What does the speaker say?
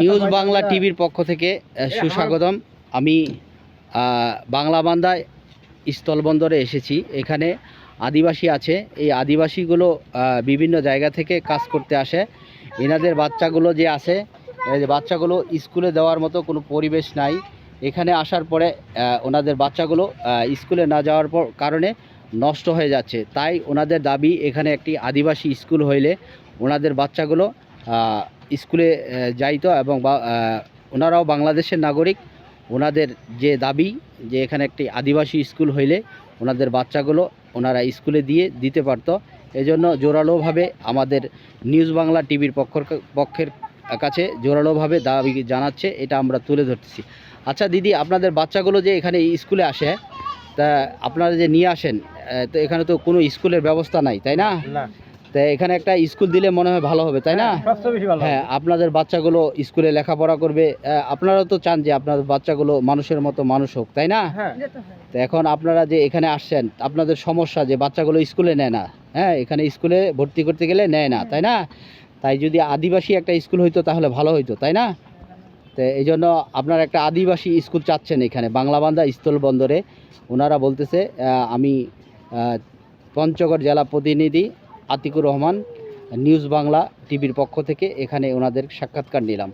News Bangla টিভির পক্ষ থেকে সুস্বাগতম। আমি বাংলা বান্দায় স্থলবন্দরে এসেছি। এখানে আদিবাসী আছে। এই আদিবাসীগুলো বিভিন্ন জায়গা থেকে কাজ করতে আসে। এনাদের বাচ্চাগুলো যে যে বাচ্চাগুলো স্কুলে দেওয়ার মতো কোনো পরিবেশ নাই। এখানে আসার পরে ওনাদের বাচ্চাগুলো স্কুলে না যাওয়ার পর কারণে নষ্ট হয়ে যাচ্ছে। তাই ওনাদের দাবি এখানে একটি আদিবাসী স্কুল হইলে ওনাদের বাচ্চাগুলো স্কুলে আহ, যাইতো এবং ওনারাও বাংলাদেশের নাগরিক। ওনাদের যে দাবি যে এখানে একটি আদিবাসী স্কুল হইলে ওনাদের বাচ্চাগুলো ওনারা স্কুলে দিয়ে দিতে পারতো। এজন্য জোরালোভাবে আমাদের নিউজ বাংলা টিভির পক্ষ পক্ষের কাছে জোরালোভাবে দাবি জানাচ্ছে এটা আমরা তুলে ধরতেছি। আচ্ছা দিদি আপনাদের বাচ্চাগুলো যে এখানে স্কুলে আসে তা আপনারা যে নিয়ে আসেন তো এখানে তো কোনো স্কুলের ব্যবস্থা নাই তাই না। না তা এখানে একটা স্কুল দিলে মনে হয় ভালো হবে তাই না? ভালো হ্যাঁ আপনাদের বাচ্চাগুলো স্কুলে লেখাপড়া করবে আপনারা তো চান যে আপনাদের বাচ্চাগুলো মানুষের মতো মানুষ হোক তাই না? হ্যাঁ। তো এখন আপনারা যে এখানে আসছেন আপনাদের সমস্যা যে বাচ্চাগুলো স্কুলে নেয় না হ্যাঁ এখানে স্কুলে ভর্তি করতে গেলে নেয় না তাই না? তাই যদি আদিবাসী একটা স্কুল হইতো তাহলে ভালো হইতো তাই না? তো এই জন্য আপনারা একটা আদিবাসী স্কুল চাচ্ছেন এখানে বাংলাবান্ধা স্থল বন্দরে। ওনারা বলতেছে আমি পঞ্চগড় জেলা প্রতিনিধি আতিকুর রহমান নিউজ বাংলা টিভির পক্ষ থেকে এখানে ওনাদের সাক্ষাৎকার নিলাম।